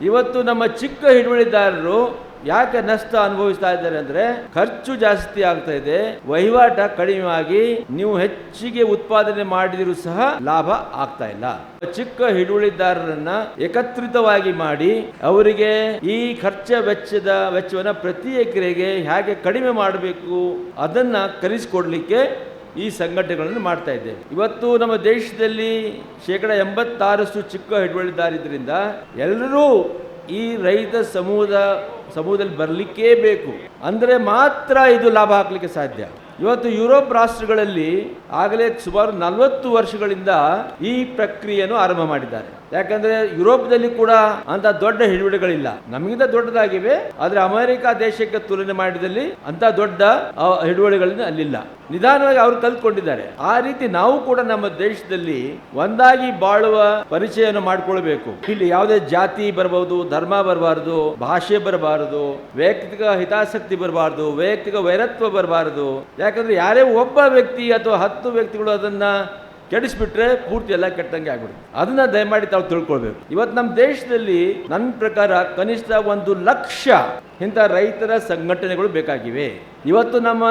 ಇವತ್ತು ನಮ್ಮ ಚಿಕ್ಕ ಹಿಡುವಳಿದಾರರು ಯಾಕೆ ನಷ್ಟ ಅನುಭವಿಸ್ತಾ ಇದ್ದಾರೆ ಅಂದ್ರೆ ಖರ್ಚು ಜಾಸ್ತಿ ಆಗ್ತಾ ಇದೆ, ವಹಿವಾಟ ಕಡಿಮೆ ಆಗಿ ನೀವು ಹೆಚ್ಚಿಗೆ ಉತ್ಪಾದನೆ ಮಾಡಿದರೂ ಸಹ ಲಾಭ ಆಗ್ತಾ ಇಲ್ಲ. ಚಿಕ್ಕ ಹಿಡುವಳಿದಾರರನ್ನ ಏಕತ್ರಿತವಾಗಿ ಮಾಡಿ ಅವರಿಗೆ ಈ ಖರ್ಚ ವೆಚ್ಚದ ವೆಚ್ಚವನ್ನು ಪ್ರತಿ ಎಕರೆಗೆ ಹೇಗೆ ಕಡಿಮೆ ಮಾಡಬೇಕು ಅದನ್ನ ಕಲಿಸಿಕೊಡ್ಲಿಕ್ಕೆ ಈ ಸಂಘಟನೆಗಳನ್ನು ಮಾಡ್ತಾ ಇದ್ದೇವೆ. ಇವತ್ತು ನಮ್ಮ ದೇಶದಲ್ಲಿ ಶೇಕಡ ಎಂಬತ್ತಾರಷ್ಟು ಚಿಕ್ಕ ಹಿಡುವಳಿದಾರಿದ್ದರಿಂದ ಎಲ್ಲರೂ ಈ ರೈತ ಸಮೂಹದ, ಸಮೂಹದಲ್ಲಿ ಬರಲಿಕ್ಕೇ ಬೇಕು. ಅಂದರೆ ಮಾತ್ರ ಇದು ಲಾಭ ಹಾಕಲಿಕ್ಕೆ ಸಾಧ್ಯ. ಇವತ್ತು ಯುರೋಪ್ ರಾಷ್ಟ್ರಗಳಲ್ಲಿ ಆಗಲೇ ಸುಮಾರು ನಲವತ್ತು ವರ್ಷಗಳಿಂದ ಈ ಪ್ರಕ್ರಿಯೆಯನ್ನು ಆರಂಭ ಮಾಡಿದ್ದಾರೆ. ಯಾಕಂದ್ರೆ ಯುರೋಪ್ದಲ್ಲಿ ಕೂಡ ಅಂತ ದೊಡ್ಡ ಹಿಡುವಳಿಗಳಿಲ್ಲ. ನಮಗಿಂತ ದೊಡ್ಡದಾಗಿವೆ, ಆದ್ರೆ ಅಮೆರಿಕ ದೇಶಕ್ಕೆ ತುಲನೆ ಮಾಡಿದಲ್ಲಿ ಅಂತ ದೊಡ್ಡ ಹಿಡುವಳಿಗಳನ್ನು ಅಲ್ಲಿಲ್ಲ. ನಿಧಾನವಾಗಿ ಅವರು ಕಲ್ತ್ಕೊಂಡಿದ್ದಾರೆ. ಆ ರೀತಿ ನಾವು ಕೂಡ ನಮ್ಮ ದೇಶದಲ್ಲಿ ಒಂದಾಗಿ ಬಾಳುವ ಪರಿಚಯವನ್ನು ಮಾಡಿಕೊಳ್ಬೇಕು. ಇಲ್ಲಿ ಯಾವುದೇ ಜಾತಿ ಬರಬಹುದು, ಧರ್ಮ ಬರಬಾರದು, ಭಾಷೆ ಬರಬಾರದು, ವೈಯಕ್ತಿಕ ಹಿತಾಸಕ್ತಿ ಬರಬಾರದು, ವೈಯಕ್ತಿಕ ವೈರತ್ವ ಬರಬಾರದು. ಯಾಕಂದ್ರೆ ಯಾರೇ ಒಬ್ಬ ವ್ಯಕ್ತಿ ಅಥವಾ ಹತ್ತು ವ್ಯಕ್ತಿಗಳು ಅದನ್ನ ಕೆಡಿಸ್ಬಿಟ್ರೆ ಪೂರ್ತಿ ಎಲ್ಲ ಕೆಟ್ಟಂಗೆ ಆಗ್ಬಿಡುತ್ತೆ. ಅದನ್ನ ದಯಮಾಡಿ ತಾವು ತಿಳ್ಕೊಳ್ಬೇಕು. ಇವತ್ತು ನಮ್ಮ ದೇಶದಲ್ಲಿ ನನ್ನ ಪ್ರಕಾರ ಕನಿಷ್ಠ ಒಂದು ಲಕ್ಷ ಇಂಥ ರೈತರ ಸಂಘಟನೆಗಳು ಬೇಕಾಗಿವೆ. ಇವತ್ತು ನಮ್ಮ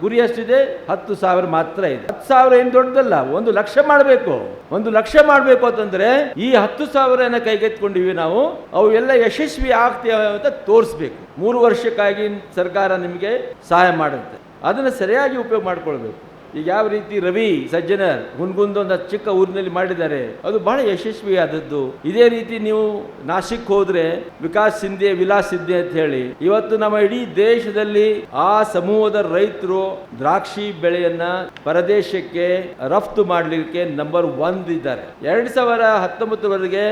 ಗುರಿ ಎಷ್ಟಿದೆ? ಹತ್ತು ಸಾವಿರ ಮಾತ್ರ ಇದೆ. ಹತ್ತು ಸಾವಿರ ಏನು ದೊಡ್ಡದಲ್ಲ, ಒಂದು ಲಕ್ಷ ಮಾಡಬೇಕು. ಒಂದು ಲಕ್ಷ ಮಾಡಬೇಕು ಅಂತಂದ್ರೆ ಈ ಹತ್ತು ಸಾವಿರನ ಕೈಗೆತ್ಕೊಂಡಿವಿ ನಾವು, ಅವು ಎಲ್ಲ ಯಶಸ್ವಿ ಆಗ್ತೇವೆ ಅಂತ ತೋರಿಸ್ಬೇಕು. ಮೂರು ವರ್ಷಕ್ಕಾಗಿ ಸರ್ಕಾರ ನಿಮಗೆ ಸಹಾಯ ಮಾಡುತ್ತೆ. ಅದನ್ನು ಸರಿಯಾಗಿ ಉಪಯೋಗ ಮಾಡ್ಕೊಳ್ಬೇಕು. ಈಗ ಯಾವ ರೀತಿ ರವಿ ಸಜ್ಜನರ್ ಒಂದು ಚಿಕ್ಕ ಊರಿನಲ್ಲಿ ಮಾಡಿದ್ದಾರೆ, ಅದು ಬಹಳ ಯಶಸ್ವಿಯಾದದ್ದು. ಇದೇ ರೀತಿ ನೀವು ನಾಶಿಕ್ ಹೋದ್ರೆ ವಿಕಾಸ್ ಸಿಂಧೆ, ವಿಲಾಸ್ ಸಿಂಧೆ ಅಂತ ಹೇಳಿ, ಇವತ್ತು ನಮ್ಮ ಇಡೀ ದೇಶದಲ್ಲಿ ಆ ಸಮೂಹದ ರೈತರು ದ್ರಾಕ್ಷಿ ಬೆಳೆಯನ್ನ ಪರದೇಶಕ್ಕೆ ರಫ್ತು ಮಾಡಲಿಕ್ಕೆ ನಂಬರ್ ಒನ್ ಇದ್ದಾರೆ. ಎರಡ್ ಸಾವಿರ ಹತ್ತೊಂಬತ್ತರವರೆಗೆ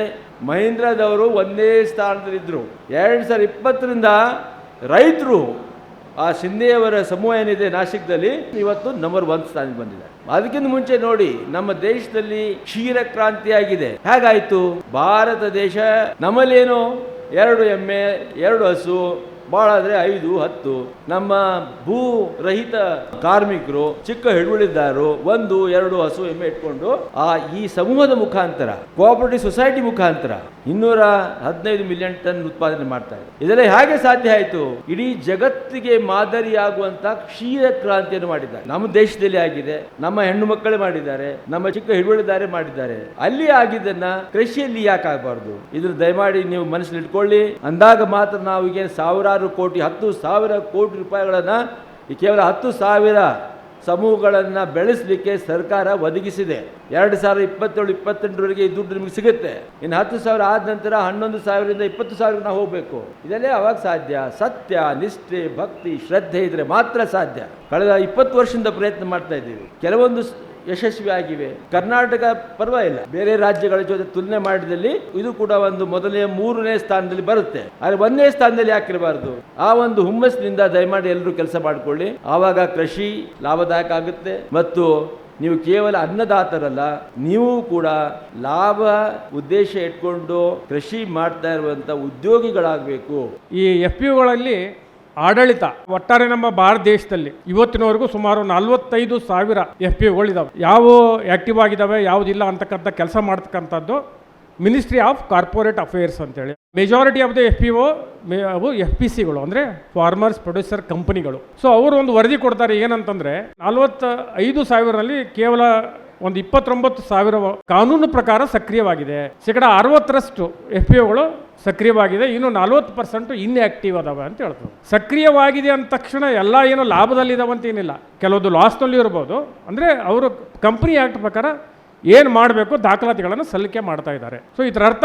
ಮಹೀಂದ್ರದವರು ಒಂದೇ ಸ್ಥಾನದಲ್ಲಿದ್ದರು ಎರಡ್ ಸಾವಿರ ಇಪ್ಪತ್ತರಿಂದ ರೈತರು ಆ ಸಿಂಧಿಯವರ ಸಮೂಹ ಏನಿದೆ ನಾಸಿಕ್ದಲ್ಲಿ ಇವತ್ತು ನಂಬರ್ ಒನ್ ಸ್ಥಾನಕ್ಕೆ ಬಂದಿದೆ ಅದಕ್ಕಿಂತ ಮುಂಚೆ ನೋಡಿ, ನಮ್ಮ ದೇಶದಲ್ಲಿ ಕ್ಷೀರ ಕ್ರಾಂತಿ ಆಗಿದೆ ಹೇಗಾಯ್ತು? ಭಾರತ ದೇಶ ನಮ್ಮಲ್ಲೇನು ಎರಡು ಎಮ್ಮೆ, ಎರಡು ಹಸು ಭಾಳ ಆದ್ರೆ ಐದು, ಹತ್ತು. ನಮ್ಮ ಭೂ ರಹಿತ ಕಾರ್ಮಿಕರು, ಚಿಕ್ಕ ಹಿಡುವಳಿದಾರರು ಒಂದು, ಎರಡು ಹಸು ಎಮ್ಮೆ ಇಟ್ಕೊಂಡು ಆ ಈ ಸಮೂಹದ ಮುಖಾಂತರ ಕೋಆಪರೇಟಿವ್ ಸೊಸೈಟಿ ಮುಖಾಂತರ ಇನ್ನೂರ ಹದಿನೈದು ಮಿಲಿಯನ್ ಟನ್ ಉತ್ಪಾದನೆ ಮಾಡ್ತಾರೆ ಇದೆಲ್ಲ ಹೇಗೆ ಸಾಧ್ಯ ಆಯಿತು? ಇಡೀ ಜಗತ್ತಿಗೆ ಮಾದರಿಯಾಗುವಂತಹ ಕ್ಷೀರ ಕ್ರಾಂತಿಯನ್ನು ಮಾಡಿದ್ದಾರೆ. ನಮ್ಮ ದೇಶದಲ್ಲಿ ಆಗಿದೆ, ನಮ್ಮ ಹೆಣ್ಣು ಮಕ್ಕಳೇ ಮಾಡಿದ್ದಾರೆ, ನಮ್ಮ ಚಿಕ್ಕ ಹಿಡುವಳಿದಾರೆ ಮಾಡಿದ್ದಾರೆ. ಅಲ್ಲಿ ಆಗಿದ್ದನ್ನ ಕೃಷಿಯಲ್ಲಿ ಯಾಕೆ ಆಗಬಾರ್ದು? ಇದ್ರ ದಯಮಾಡಿ ನೀವು ಮನಸ್ಸಲ್ಲಿ ಇಟ್ಕೊಳ್ಳಿ. ಅಂದಾಗ ಮಾತ್ರ ನಾವು ಈಗ ಸಾವಿರಾರು ಕೋಟಿ, ಹತ್ತು ಸಾವಿರ ಕೋಟಿ ರೂಪಾಯಿಗಳನ್ನು ಈ ಕೇವಲ ಹತ್ತು ಸಾವಿರ ಸಮೂಹಗಳನ್ನು ಬೆಳೆಸಲಿಕ್ಕೆ ಸರ್ಕಾರ ಒದಗಿಸಿದೆ. ಎರಡು ಸಾವಿರ ಇಪ್ಪತ್ತೇಳು, ಇಪ್ಪತ್ತೆಂಟರವರೆಗೆ ಈ ದುಡ್ಡು ನಿಮಗೆ ಸಿಗುತ್ತೆ. ಇನ್ನು ಹತ್ತು ಸಾವಿರ ಆದ ನಂತರ ಹನ್ನೊಂದು ಸಾವಿರದಿಂದ ಇಪ್ಪತ್ತು ಸಾವಿರ ನಾವು ಹೋಗಬೇಕು. ಇದೆಲ್ಲೇ ಅವಾಗ ಸಾಧ್ಯ? ಸತ್ಯ, ನಿಷ್ಠೆ, ಭಕ್ತಿ, ಶ್ರದ್ಧೆ ಇದ್ರೆ ಮಾತ್ರ ಸಾಧ್ಯ. ಕಳೆದ ಇಪ್ಪತ್ತು ವರ್ಷದಿಂದ ಪ್ರಯತ್ನ ಮಾಡ್ತಾ ಇದ್ದೀವಿ. ಕೆಲವೊಂದು ಸ್- ಯಶಸ್ವಿ ಆಗಿವೆ ಕರ್ನಾಟಕ ಪರವಾಗಿಲ್ಲ ಬೇರೆ ರಾಜ್ಯಗಳ ಜೊತೆ ತುಲನೆ ಮಾಡಿದಲ್ಲಿ ಇದು ಕೂಡ ಒಂದು ಮೊದಲನೇ ಮೂರನೇ ಸ್ಥಾನದಲ್ಲಿ ಬರುತ್ತೆ. ಆದರೆ ಒಂದನೇ ಸ್ಥಾನದಲ್ಲಿ ಯಾಕಿರಬಾರ್ದು ಆ ಒಂದು ಹುಮ್ಮಸ್ಸಿನಿಂದ ದಯಮಾಡಿ ಎಲ್ಲರೂ ಕೆಲಸ ಮಾಡಿಕೊಳ್ಳಿ. ಆವಾಗ ಕೃಷಿ ಲಾಭದಾಯಕ ಆಗುತ್ತೆ. ಮತ್ತು ನೀವು ಕೇವಲ ಅನ್ನದಾತರಲ್ಲ, ನೀವು ಕೂಡ ಲಾಭ ಉದ್ದೇಶ ಇಟ್ಕೊಂಡು ಕೃಷಿ ಮಾಡ್ತಾ ಇರುವಂತ ಉದ್ಯೋಗಿಗಳಾಗಬೇಕು. ಈ ಎಫ್ ಯುಗಳಲ್ಲಿ ಆಡಳಿತ. ಒಟ್ಟಾರೆ ನಮ್ಮ ಭಾರತ ದೇಶದಲ್ಲಿ ಇವತ್ತಿನವರೆಗೂ ಸುಮಾರು ನಲವತ್ತೈದು ಸಾವಿರ ಎಫ್ ಪಿ ಓಗಳಿದಾವೆ ಯಾವ ಆಕ್ಟಿವ್ ಆಗಿದ್ದಾವೆ ಯಾವುದಿಲ್ಲ ಅಂತಕ್ಕಂಥ ಕೆಲಸ ಮಾಡ್ತಕ್ಕಂಥದ್ದು ಮಿನಿಸ್ಟ್ರಿ ಆಫ್ ಕಾರ್ಪೊರೇಟ್ ಅಫೇರ್ಸ್ ಅಂತೇಳಿ. Majority of the F P O ಅವು ಎಫ್ ಪಿ ಸಿಗಳು ಅಂದರೆ ಫಾರ್ಮರ್ಸ್, ಪ್ರೊಡ್ಯೂಸರ್ ಕಂಪನಿಗಳು. ಸೊ, ಅವರು ಒಂದು ವರದಿ ಕೊಡ್ತಾರೆ ಏನಂತಂದರೆ ನಲವತ್ತ ಐದು ಸಾವಿರದಲ್ಲಿ ಕೇವಲ ಒಂದು ಇಪ್ಪತ್ತೊಂಬತ್ತು ಸಾವಿರ ಕಾನೂನು ಪ್ರಕಾರ ಸಕ್ರಿಯವಾಗಿದೆ. ಶೇಕಡ ಅರವತ್ತರಷ್ಟು ಎಫ್ ಪಿ ಒಗಳು ಸಕ್ರಿಯವಾಗಿದೆ. ಇನ್ನು ನಲ್ವತ್ತು ಪರ್ಸೆಂಟ್ ಇನ್ಆಕ್ಟಿವ್ ಅದಾವೆ ಅಂತ ಹೇಳ್ತದೆ ಸಕ್ರಿಯವಾಗಿದೆ ಅಂದ ತಕ್ಷಣ ಎಲ್ಲ ಏನು ಲಾಭದಲ್ಲಿದ್ದಾವೆ ಅಂತ ಏನಿಲ್ಲ. ಕೆಲವೊಂದು ಲಾಸ್ನಲ್ಲಿ ಇರ್ಬೋದು. ಅಂದರೆ ಅವರು ಕಂಪ್ನಿ ಆ್ಯಕ್ಟ್ ಪ್ರಕಾರ ಏನು ಮಾಡಬೇಕು ದಾಖಲಾತಿಗಳನ್ನು ಸಲ್ಲಿಕೆ ಮಾಡ್ತಾ ಇದ್ದಾರೆ. ಸೊ ಇದರ ಅರ್ಥ,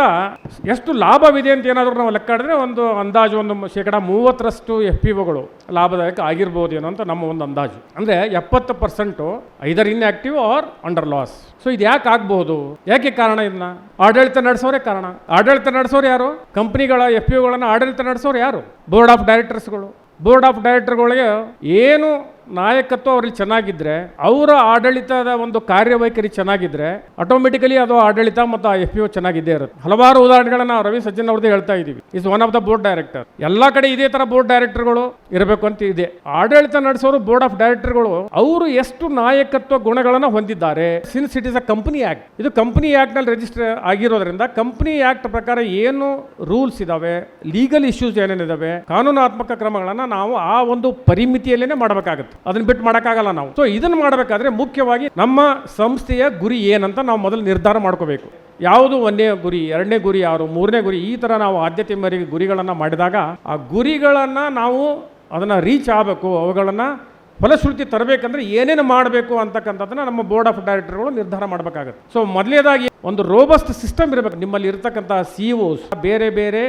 ಎಷ್ಟು ಲಾಭವಿದೆ ಅಂತ ಏನಾದರೂ ನಾವು ಲೆಕ್ಕ ಹಾಡಿದ್ರೆ ಒಂದು ಅಂದಾಜು ಒಂದು ಶೇಕಡ ಮೂವತ್ತರಷ್ಟು ಎಫ್ ಪಿ ಒಗಳು ಲಾಭದಾಯಕ ಆಗಿರ್ಬೋದು ಏನೋ ಅಂತ ನಮ್ಮ ಒಂದು ಅಂದಾಜು. ಅಂದರೆ ಎಪ್ಪತ್ತು percent either inactive or under loss so ಇದು ಯಾಕೆ ಆಗ್ಬೋದು ಯಾಕೆ ಕಾರಣ ಇದನ್ನ? ಆಡಳಿತ ನಡೆಸೋರೇ ಕಾರಣ. ಆಡಳಿತ ನಡೆಸೋರು ಯಾರು? ಕಂಪ್ನಿಗಳ ಎಫ್ ಪಿ ಒಗಳನ್ನು ಆಡಳಿತ ನಡೆಸೋರು ಯಾರು? ಬೋರ್ಡ್ ಆಫ್ ಡೈರೆಕ್ಟರ್ಸ್ಗಳು ಬೋರ್ಡ್ ಆಫ್ ಡೈರೆಕ್ಟರ್ಗಳಿಗೆ ಏನು ನಾಯಕತ್ವ ಅವ್ರಲ್ಲಿ ಚೆನ್ನಾಗಿದ್ರೆ, ಅವರ ಆಡಳಿತದ ಒಂದು ಕಾರ್ಯವೈಖರಿ ಚೆನ್ನಾಗಿದ್ರೆ ಆಟೋಮೆಟಿಕಲಿ ಅದು ಆಡಳಿತ ಮತ್ತು ಆ ಎಫ್ ಪಿ ಚೆನ್ನಾಗಿದ್ದೇ ಇರುತ್ತೆ. ಹಲವಾರು ಉದಾಹರಣೆಗಳನ್ನ ನಾವು ರವಿ ಸಜ್ಜನ್ ಅವ್ರದ್ದು ಹೇಳ್ತಾ ಇದ್ದೀವಿ. Is one of the board director ಎಲ್ಲ ಕಡೆ ಇದೇ ತರ ಬೋರ್ಡ್ ಡೈರೆಕ್ಟರ್ಗಳು ಇರಬೇಕು ಅಂತ ಇದೆ. ಆಡಳಿತ ನಡೆಸೋರು ಬೋರ್ಡ್ ಆಫ್ ಡೈರೆಕ್ಟರ್ಗಳು ಅವರು ಎಷ್ಟು ನಾಯಕತ್ವ ಗುಣಗಳನ್ನು ಹೊಂದಿದ್ದಾರೆ. Since it is a company act ಇದು ಕಂಪನಿ ಆಕ್ಟ್ನಲ್ಲಿ ರಿಜಿಸ್ಟರ್ ಆಗಿರೋದ್ರಿಂದ ಕಂಪನಿ ಆಕ್ಟ್ ಪ್ರಕಾರ ಏನು ರೂಲ್ಸ್ ಇದಾವೆ ಲೀಗಲ್ ಇಶ್ಯೂಸ್ ಏನೇನಿದಾವೆ, ಕಾನೂನಾತ್ಮಕ ಕ್ರಮಗಳನ್ನು ನಾವು ಆ ಒಂದು ಪರಿಮಿತಿಯಲ್ಲೇನೆ ಮಾಡಬೇಕಾಗುತ್ತೆ. ಅದನ್ನ ಬಿಟ್ಟು ಮಾಡೋಕ್ಕಾಗಲ್ಲ ನಾವು. ಸೊ ಇದನ್ನು ಮಾಡಬೇಕಾದ್ರೆ ಮುಖ್ಯವಾಗಿ ನಮ್ಮ ಸಂಸ್ಥೆಯ ಗುರಿ ಏನಂತ ನಾವು ಮೊದಲು ನಿರ್ಧಾರ ಮಾಡ್ಕೋಬೇಕು. ಯಾವುದು ಒಂದೇ ಗುರಿ, ಎರಡನೇ ಗುರಿ, ಯಾರು ಮೂರನೇ ಗುರಿ, ಈ ಥರ ನಾವು ಆದ್ಯತೆ ಮೇರೆಗೆ ಗುರಿಗಳನ್ನು ಮಾಡಿದಾಗ ಆ ಗುರಿಗಳನ್ನು ನಾವು ಅದನ್ನು ರೀಚ್ ಆಗಬೇಕು, ಅವುಗಳನ್ನು ಫಲಶ್ರುತಿ ತರಬೇಕಂದ್ರೆ ಏನೇನು ಮಾಡಬೇಕು ಅಂತಕ್ಕಂಥದ್ದನ್ನ ನಮ್ಮ ಬೋರ್ಡ್ ಆಫ್ ಡೈರೆಕ್ಟರ್ಗಳು ನಿರ್ಧಾರ ಮಾಡಬೇಕಾಗುತ್ತೆ. ಸೊ ಮೊದಲನೇದಾಗಿ ಒಂದು ರೋಬಸ್ಟ್ ಸಿಸ್ಟಮ್ ಇರಬೇಕು. ನಿಮ್ಮಲ್ಲಿ ಇರತಕ್ಕಂಥ ಸಿ ಬೇರೆ ಬೇರೆ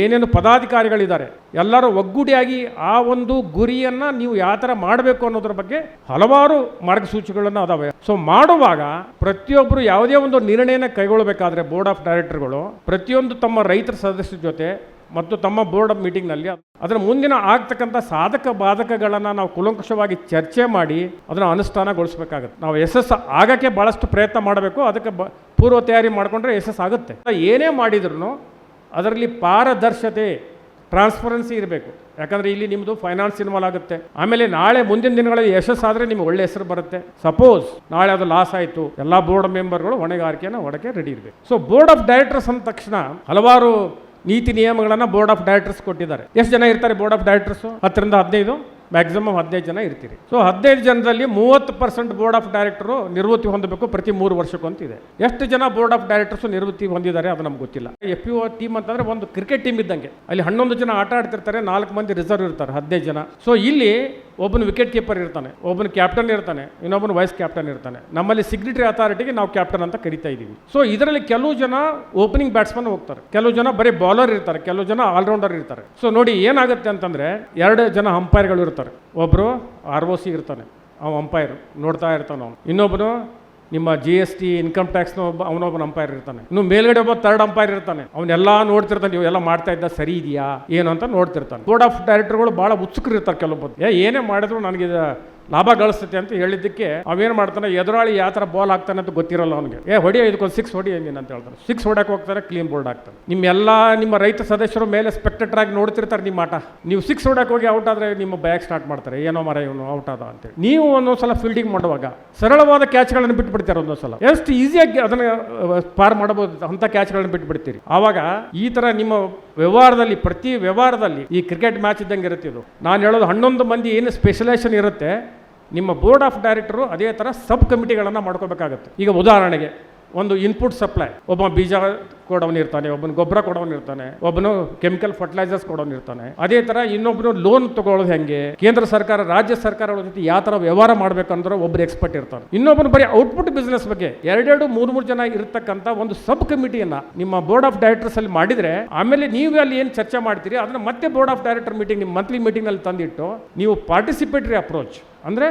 ಏನೇನು ಪದಾಧಿಕಾರಿಗಳಿದ್ದಾರೆ, ಎಲ್ಲರೂ ಒಗ್ಗೂಡಿಯಾಗಿ ಆ ಒಂದು ಗುರಿಯನ್ನು ನೀವು ಯಾವ ಥರ ಮಾಡಬೇಕು ಅನ್ನೋದ್ರ ಬಗ್ಗೆ ಹಲವಾರು ಮಾರ್ಗಸೂಚಿಗಳನ್ನು ಅದಾವೆ. ಸೊ ಮಾಡುವಾಗ ಪ್ರತಿಯೊಬ್ಬರು ಯಾವುದೇ ಒಂದು ನಿರ್ಣಯನ ಕೈಗೊಳ್ಳಬೇಕಾದ್ರೆ ಬೋರ್ಡ್ ಆಫ್ ಡೈರೆಕ್ಟರ್ಗಳು ಪ್ರತಿಯೊಂದು ತಮ್ಮ ರೈತರ ಸದಸ್ಯರ ಜೊತೆ ಮತ್ತು ತಮ್ಮ ಬೋರ್ಡ್ ಆಫ್ ಮೀಟಿಂಗ್ನಲ್ಲಿ ಅದರ ಮುಂದಿನ ಆಗ್ತಕ್ಕಂಥ ಸಾಧಕ ಬಾಧಕಗಳನ್ನು ನಾವು ಕುಲಂಕುಷವಾಗಿ ಚರ್ಚೆ ಮಾಡಿ ಅದನ್ನು ಅನುಷ್ಠಾನಗೊಳಿಸಬೇಕಾಗುತ್ತೆ. ನಾವು ಯಶಸ್ಸು ಆಗಕ್ಕೆ ಭಾಳಷ್ಟು ಪ್ರಯತ್ನ ಮಾಡಬೇಕು, ಅದಕ್ಕೆ ಬ, ಪೂರ್ವ ತಯಾರಿ ಮಾಡಿಕೊಂಡ್ರೆ ಯಶಸ್ಸು ಆಗುತ್ತೆ. ಏನೇ ಮಾಡಿದ್ರು ಅದರಲ್ಲಿ ಪಾರದರ್ಶತೆ ಟ್ರಾನ್ಸ್ಪರೆನ್ಸಿ ಇರಬೇಕು. ಯಾಕಂದರೆ ಇಲ್ಲಿ ನಿಮ್ಮದು ಫೈನಾನ್ಸ್ ಇನ್ವಾಲ್ವ್ ಆಗುತ್ತೆ. ಆಮೇಲೆ ನಾಳೆ ಮುಂದಿನ ದಿನಗಳಲ್ಲಿ ಯಶಸ್ಸಾದರೆ ನಿಮ್ಗೆ ಒಳ್ಳೆ ಹೆಸರು ಬರುತ್ತೆ. ಸಪೋಸ್ ನಾಳೆ ಅದು ಲಾಸ್ ಆಯಿತು, ಎಲ್ಲ ಬೋರ್ಡ್ ಮೆಂಬರ್ಗಳು ಹೊಣೆಗಾರಿಕೆಯನ್ನು ಒಡಕೆ ರೆಡಿ ಇರಬೇಕು. ಸೊ ಬೋರ್ಡ್ ಆಫ್ ಡೈರೆಕ್ಟರ್ಸ್ ಅಂದ ತಕ್ಷಣ ಹಲವಾರು ನೀತಿ ನಿಯಮಗಳನ್ನು ಬೋರ್ಡ್ ಆಫ್ ಡೈರೆಕ್ಟರ್ಸ್ ಕೊಟ್ಟಿದ್ದಾರೆ. ಎಷ್ಟು ಜನ ಇರ್ತಾರೆ ಬೋರ್ಡ್ ಆಫ್ ಡೈರೆಕ್ಟರ್ಸು ಹತ್ತರಿಂದ ಹದಿನೈದು? ಮ್ಯಾಕ್ಸಿಮಮ್ ಹದಿನೈದು ಜನ ಇರ್ತೀರಿ. ಸೊ ಹದಿನೈದು ಜನದಲ್ಲಿ ಮೂವತ್ತು ಪರ್ಸೆಂಟ್ ಬೋರ್ಡ್ ಆಫ್ ಡೈರೆಕ್ಟರು ನಿವೃತ್ತಿ ಹೊಂದಬೇಕು ಪ್ರತಿ ಮೂರು ವರ್ಷಕ್ಕೂ ಅಂತಿದೆ ಎಷ್ಟು ಜನ ಬೋರ್ಡ್ ಆಫ್ ಡೈರೆಕ್ಟರ್ಸ್ ನಿವೃತ್ತಿ ಹೊಂದಿದ್ದಾರೆ ಅದು ನಮ್ಗೆ ಗೊತ್ತಿಲ್ಲ. ಎಫ್ ಯು ಟೀಮ್ ಅಂತಂದ್ರೆ ಒಂದು ಕ್ರಿಕೆಟ್ ಟೀಮ್ ಇದ್ದಂಗೆ. ಅಲ್ಲಿ ಹನ್ನೊಂದು ಜನ ಆಟ ಆಡ್ತಿರ್ತಾರೆ, ನಾಲ್ಕು ಮಂದಿ ರಿಸರ್ವ್ ಇರ್ತಾರೆ, ಹದಿನೈದು ಜನ. ಸೊ ಇಲ್ಲಿ ಒಬ್ಬನು ವಿಕೆಟ್ ಕೀಪರ್ ಇರ್ತಾನೆ, ಒಬ್ಬನ ಕ್ಯಾಪ್ಟನ್ ಇರ್ತಾನೆ, ಇನ್ನೊಬ್ಬನ ವೈಸ್ ಕ್ಯಾಪ್ಟನ್ ಇರ್ತಾನೆ. ನಮ್ಮಲ್ಲಿ ಸಿಗ್ನಿಟರಿ ಅಥಾರಿಟಿಗೆ ನಾವು ಕ್ಯಾಪ್ಟನ್ ಅಂತ ಕರಿತಾ ಇದ್ದೀವಿ. ಸೊ ಇದರಲ್ಲಿ ಕೆಲವು ಜನ ಓಪನಿಂಗ್ ಬ್ಯಾಟ್ಸ್ಮನ್ ಹೋಗ್ತಾರೆ. ಕೆಲವು ಜನ ಬರೀ ಬೌಲರ್ ಇರ್ತಾರೆ, ಕೆಲವು ಜನ ಆಲ್ರೌಂಡರ್ ಇರ್ತಾರೆ. ಸೊ ನೋಡಿ ಏನಾಗುತ್ತೆ ಅಂತಂದರೆ ಎರಡು ಜನ ಅಂಪೈರ್ಗಳು ಇರ್ತಾರೆ. ಒಬ್ಬರು ಆರ್ ಒ ಸಿ ಇರ್ತಾನೆ, ಅವ ಅಂಪೈರ್ ನೋಡ್ತಾ ಇರ್ತಾನೆ ಅವನು. ಇನ್ನೊಬ್ಬನು ನಿಮ್ಮ ಜಿ ಎಸ್ ಟಿ ಇನ್ಕಮ್ ಟ್ಯಾಕ್ಸ್ನ ಒಬ್ಬ ಅವನೊಬ್ಬನ ಅಂಪೈರ್ ಇರ್ತಾನೆ. ಇನ್ನು ಮೇಲ್ಗಡೆ ಒಬ್ಬ ತರ್ಡ್ ಅಂಪೈರ್ ಇರ್ತಾನೆ. ಅವನ್ನೆಲ್ಲ ನೋಡ್ತಿರ್ತಾನೆ, ನೀವು ಎಲ್ಲ ಮಾಡ್ತಾ ಇದ್ದ ಸರಿ ಇದೆಯಾ, ಏನು ಅಂತ ನೋಡ್ತಿರ್ತಾನೆ. ಬೋರ್ಡ್ ಆಫ್ ಡೈರೆಕ್ಟರ್ಗಳು ಭಾಳ ಉತ್ಸುಕರಿರ್ತಾರೆ ಕೆಲವೊಬ್ಬರು. ಏನೇ ಮಾಡಿದ್ರು ನನಗೆ ಲಾಭ ಗಳಿಸ್ತೈತೆ ಅಂತ ಹೇಳಿದ್ದಕ್ಕೆ ಅವೇನು ಮಾಡ್ತಾನೆ, ಎದುರಾಳಿ ಯಾವ ಥರ ಬಾಲ್ ಆಗ್ತಾನೆ ಅಂತ ಗೊತ್ತಿರಲ್ಲ ಅವನಿಗೆ. ಏ ಹೊಡಿಯೋ ಇದಕ್ಕೊಂದು ಸಿಕ್ಸ್ ಹೊಡಿ ನೀನು ಅಂತ ಹೇಳ್ತಾರೆ ಸಿಕ್ಸ್ ಹೊಡಕ್ಕೆ ಹೋಗ್ತಾರೆ ಕ್ಲೀನ್ ಬೋರ್ಡ್ ಆಗ್ತಾರೆ ನಿಮ್ಮೆಲ್ಲ ನಿಮ್ಮ ರೈತ ಸದಸ್ಯರು ಮೇಲೆ ಸ್ಪೆಕ್ಟೇಟರ್ ಆಗಿ ನೋಡ್ತಿರ್ತಾರೆ ನಿಮ್ಮ ಆಟ. ನೀವು ಸಿಕ್ಸ್ ಹೊಡಕ್ಕೆ ಹೋಗಿ ಔಟ್ ಆದರೆ ನಿಮ್ಮ ಬ್ಯಾಗ್ ಸ್ಟಾರ್ಟ್ ಮಾಡ್ತಾರೆ. ಏನೋ ಮರ ಇವನು ಔಟ್ ಆದ ಅಂತೇಳಿ ನೀವು ಒಂದೊಂದ್ಸಲ ಫೀಲ್ಡಿಂಗ್ ಮಾಡುವಾಗ ಸರಳವಾದ ಕ್ಯಾಚ್ಗಳನ್ನು ಬಿಟ್ಬಿಡ್ತಾರೆ ಒಂದೊಂದ್ಸಲ ಎಷ್ಟು ಈಸಿಯಾಗಿ ಅದನ್ನು ಪಾರ್ ಮಾಡಬಹುದು. ಅಂತ ಕ್ಯಾಚ್ಗಳನ್ನು ಬಿಟ್ಬಿಡ್ತೀರಿ. ಆವಾಗ ಈ ಥರ ನಿಮ್ಮ ವ್ಯವಹಾರದಲ್ಲಿ, ಪ್ರತಿ ವ್ಯವಹಾರದಲ್ಲಿ ಈ ಕ್ರಿಕೆಟ್ ಮ್ಯಾಚ್ ಇದ್ದಂಗೆ ಇರುತ್ತೆ ಇದು. ನಾನು ಹೇಳೋದು ಹನ್ನೊಂದು ಮಂದಿ ಏನು ಸ್ಪೆಷಲೈಸೇಷನ್ ಇರುತ್ತೆ ನಿಮ್ಮ ಬೋರ್ಡ್ ಆಫ್ ಡೈರೆಕ್ಟರು ಅದೇ ಥರ ಸಬ್ ಕಮಿಟಿಗಳನ್ನು ಮಾಡ್ಕೋಬೇಕಾಗುತ್ತೆ. ಈಗ ಉದಾಹರಣೆಗೆ ಒಂದು ಇನ್ಪುಟ್ ಸಪ್ಲೈ ಒಬ್ಬ ಬೀಜ ಕೊಡೋನು ಇರ್ತಾನೆ, ಒಬ್ಬನ ಗೊಬ್ಬರ ಕೊಡೋನು ಇರ್ತಾನೆ, ಒಬ್ಬನು ಕೆಮಿಕಲ್ ಫರ್ಟಿಲೈಸರ್ಸ್ ಕೊಡೋನು ಇರ್ತಾನೆ. ಅದೇ ತರ ಇನ್ನೊಬ್ಬನು ಲೋನ್ ತಗೊಳ್ಳೋದು ಹೆಂಗೆ? ಕೇಂದ್ರ ಸರ್ಕಾರ, ರಾಜ್ಯ ಸರ್ಕಾರಗಳ ಜೊತೆ ಯಾವ ತರ ವ್ಯವಹಾರ ಮಾಡ್ಬೇಕಂದ್ರೆ ಒಬ್ಬರು ಎಕ್ಸ್ಪರ್ಟ್ ಇರ್ತಾರೆ. ಇನ್ನೊಬ್ಬನು ಬರೀ ಔಟ್ಪುಟ್ ಬಿಸ್ನೆಸ್ ಬಗ್ಗೆ ಎರಡೆರಡು, ಮೂರು ಮೂರು ಜನ ಇರತಕ್ಕಂಥ ಒಂದು ಸಬ್ ಕಮಿಟಿಯನ್ನ ನಿಮ್ಮ ಬೋರ್ಡ್ ಆಫ್ ಡೈರೆಕ್ಟರ್ಸ್ ಅಲ್ಲಿ ಮಾಡಿದ್ರೆ, ಆಮೇಲೆ ನೀವು ಅಲ್ಲಿ ಏನು ಚರ್ಚೆ ಮಾಡ್ತೀರಿ, ಅದನ್ನ ಮತ್ತೆ ಬೋರ್ಡ್ ಆಫ್ ಡೈರೆಕ್ಟರ್ ಮೀಟಿಂಗ್ ನಿಮ್ಮ ಮಂತ್ಲಿ ಮೀಟಿಂಗ್ನಲ್ಲಿ ತಂದಿಟ್ಟು ನೀವು ಪಾರ್ಟಿಸಿಪೇಟರಿ ಅಪ್ರೋಚ್ ಅಂದ್ರೆ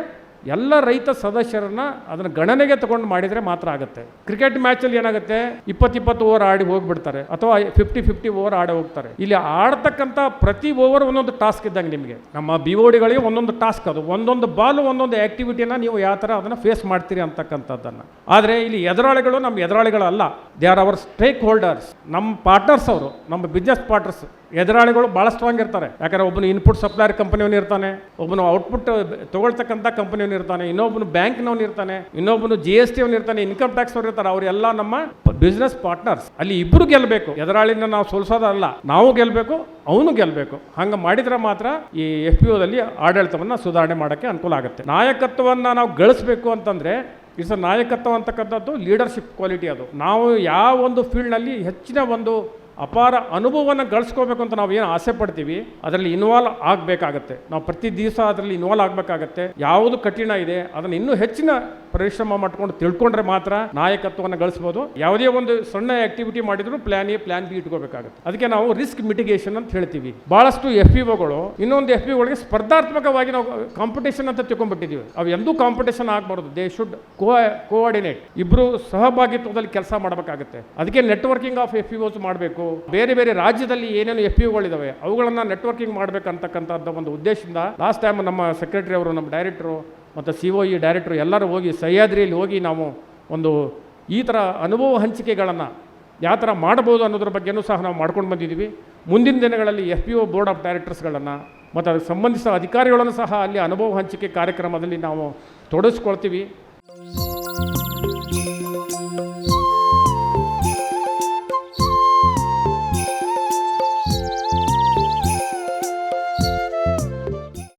ಎಲ್ಲ ರೈತ ಸದಸ್ಯರನ್ನ ಅದನ್ನ ಗಣನೆಗೆ ತಗೊಂಡು ಮಾಡಿದ್ರೆ ಮಾತ್ರ ಆಗುತ್ತೆ. ಕ್ರಿಕೆಟ್ ಮ್ಯಾಚಲ್ಲಿ ಏನಾಗುತ್ತೆ? ಇಪ್ಪತ್ತಿಪ್ಪತ್ತು ಓವರ್ ಆಡಿ ಹೋಗ್ಬಿಡ್ತಾರೆ. ಅಥವಾ ಫಿಫ್ಟಿ ಫಿಫ್ಟಿ ಓವರ್ ಆಡಿ ಹೋಗ್ತಾರೆ. ಇಲ್ಲಿ ಆಡ್ತಕ್ಕಂಥ ಪ್ರತಿ ಓವರ್ ಒಂದೊಂದು ಟಾಸ್ಕ್ ಇದ್ದಂಗೆ ನಿಮಗೆ. ನಮ್ಮ ಬಿ ಗಳಿಗೆ ಒಂದೊಂದು ಟಾಸ್ಕ್ ಅದು. ಒಂದೊಂದು ಬಾಲ್ ಒಂದೊಂದು ಆಕ್ಟಿವಿಟಿನ ನೀವು ಯಾವ ಥರ ಅದನ್ನು ಫೇಸ್ ಮಾಡ್ತೀರಿ ಅಂತಕ್ಕಂಥದ್ದನ್ನು. ಆದರೆ ಇಲ್ಲಿ ಎದುರಾಳಿಗಳು ನಮ್ಮ ಎದುರಾಳಿಗಳಲ್ಲ. They are our stakeholders ನಮ್ಮ ಪಾರ್ಟ್ನರ್ಸ್ ಅವರು, ನಮ್ಮ ಬಿಸ್ನೆಸ್ ಪಾರ್ಟ್ನರ್ಸ್ ಎದುರಾಳಿಗಳು ಭಾಳ ಸ್ಟ್ರಾಂಗ್ ಇರ್ತಾರೆ. ಯಾಕಂದ್ರೆ ಒಬ್ಬನು ಇನ್ಪುಟ್ ಸಪ್ಲೈಯರ್ ಕಂಪನಿಯವನು ಇರ್ತಾನೆ, ಒಬ್ಬನು ಔಟ್ಪುಟ್ ತಗೊಳ್ತಕ್ಕಂಥ ಕಂಪನಿಯವನು ಇರ್ತಾನೆ, ಇನ್ನೊಬ್ಬನು ಬ್ಯಾಂಕ್ನವನು ಇರ್ತಾನೆ, ಇನ್ನೊಬ್ಬನು ಜಿ ಎಸ್ ಟಿ ಅವನು ಇರ್ತಾನೆ ಇನ್ಕಮ್ ಟ್ಯಾಕ್ಸ್ ಅವ್ರು ಇರ್ತಾರೆ ಅವರೆಲ್ಲ ನಮ್ಮ ಬಿಸ್ನೆಸ್ ಪಾರ್ಟ್ನರ್ಸ್ ಅಲ್ಲಿ ಇಬ್ಬರು ಗೆಲ್ಲಬೇಕು ಎದುರಾಳಿನ ನಾವು ಸೋಲಿಸೋದಲ್ಲ, ನಾವು ಗೆಲ್ಲಬೇಕು ಅವನು ಗೆಲ್ಲಬೇಕು ಹಂಗೆ ಮಾಡಿದ್ರೆ ಮಾತ್ರ ಈ ಎಫ್ ಪಿ ಓದಲ್ಲಿ ಆಡಳಿತವನ್ನು ಸುಧಾರಣೆ ಮಾಡೋಕ್ಕೆ ಅನುಕೂಲ ಆಗುತ್ತೆ. ನಾಯಕತ್ವವನ್ನು ನಾವು ಗಳಿಸ್ಬೇಕು ಅಂತಂದ್ರೆ ಇಟ್ಸ್ ನಾಯಕತ್ವ ಅಂತಕ್ಕಂಥದ್ದು ಲೀಡರ್ಶಿಪ್ ಕ್ವಾಲಿಟಿ ಅದು. ನಾವು ಯಾವ ಒಂದು ಫೀಲ್ಡ್ನಲ್ಲಿ ಹೆಚ್ಚಿನ ಒಂದು ಅಪಾರ ಅನುಭವವನ್ನು ಗಳಿಸ್ಕೋಬೇಕು ಅಂತ ನಾವು ಏನು ಆಸೆ ಪಡ್ತೀವಿ, ಅದರಲ್ಲಿ ಇನ್ವಾಲ್ವ್ ಆಗಬೇಕಾಗತ್ತೆ. ನಾವು ಪ್ರತಿ ದಿವಸ ಅದರಲ್ಲಿ ಇನ್ವಾಲ್ವ್ ಆಗಬೇಕಾಗತ್ತೆ. ಯಾವುದು ಕಠಿಣ ಇದೆ, ಅದನ್ನು ಇನ್ನೂ ಹೆಚ್ಚಿನ ಪರಿಶ್ರಮ ಮಾಡ್ಕೊಂಡು ತಿಳ್ಕೊಂಡ್ರೆ ಮಾತ್ರ ನಾಯಕತ್ವವನ್ನು ಗಳಿಸಬಹುದು ಯಾವುದೇ ಒಂದು ಸಣ್ಣ ಆಕ್ಟಿವಿಟಿ ಮಾಡಿದ್ರು ಪ್ಲಾನ್ ಎ ಪ್ಲಾನ್ ಬಿ ಇಟ್ಕೋಬೇಕಾಗುತ್ತೆ. ಅದಕ್ಕೆ ನಾವು ರಿಸ್ಕ್ ಮಿಟಿಗೇಷನ್ ಅಂತ ಹೇಳ್ತೀವಿ. ಬಹಳಷ್ಟು ಎಫ್ ಪಿ ಒಗಳು ಇನ್ನೊಂದು ಎಫ್ ಪಿ ಒಳಗೆ ಸ್ಪರ್ಧಾತ್ಮಕವಾಗಿ ನಾವು ಕಾಂಪಿಟೇಷನ್ ಅಂತ ತಿಳ್ಕೊಂಡ್ಬಿಟ್ಟಿದ್ದೀವಿ. ಅವು ಎಂದೂ ಕಾಂಪಿಟೇಷನ್ ಆಗಬಾರ್ದು. ದೇ ಶುಡ್ ಕೋ ಕೋಆರ್ಡಿನೇಟ್ ಇಬ್ರು ಸಹಭಾಗಿತ್ವದಲ್ಲಿ ಕೆಲಸ ಮಾಡಬೇಕಾಗುತ್ತೆ. ಅದಕ್ಕೆ networking of F P Os ಮಾಡಬೇಕು. ಬೇರೆ ಬೇರೆ ರಾಜ್ಯದಲ್ಲಿ ಏನೇನು ಎಫ್ ಪಿ ಒಗಳಿದಾವೆ ಅವುಗಳನ್ನ ನೆಟ್ವರ್ಕಿಂಗ್ ಮಾಡಬೇಕಂತಕ್ಕಂಥದ್ದು ಒಂದು ಉದ್ದೇಶದಿಂದ ಲಾಸ್ಟ್ ಟೈಮ್ ನಮ್ಮ ಸೆಕ್ರೆಟರಿ ಅವರು, ನಮ್ಮ ಡೈರೆಕ್ಟ್ರು ಮತ್ತು ಸಿ ಒ ಇ ಡೈರೆಕ್ಟ್ರು ಎಲ್ಲರೂ ಹೋಗಿ ಸಹ್ಯಾದ್ರಿಯಲ್ಲಿ ಹೋಗಿ ನಾವು ಒಂದು ಈ ಥರ ಅನುಭವ ಹಂಚಿಕೆಗಳನ್ನು ಯಾವ ಥರ ಮಾಡ್ಬೋದು ಅನ್ನೋದ್ರ ಬಗ್ಗೆನೂ ಸಹ ನಾವು ಮಾಡ್ಕೊಂಡು ಬಂದಿದ್ದೀವಿ. ಮುಂದಿನ ದಿನಗಳಲ್ಲಿ F P O board of ಡೈರೆಕ್ಟರ್ಸ್ಗಳನ್ನು ಮತ್ತು ಅದಕ್ಕೆ ಸಂಬಂಧಿಸಿದ ಅಧಿಕಾರಿಗಳನ್ನು ಸಹ ಅಲ್ಲಿ ಅನುಭವ ಹಂಚಿಕೆ ಕಾರ್ಯಕ್ರಮದಲ್ಲಿ ನಾವು ತೊಡಗಿಸ್ಕೊಳ್ತೀವಿ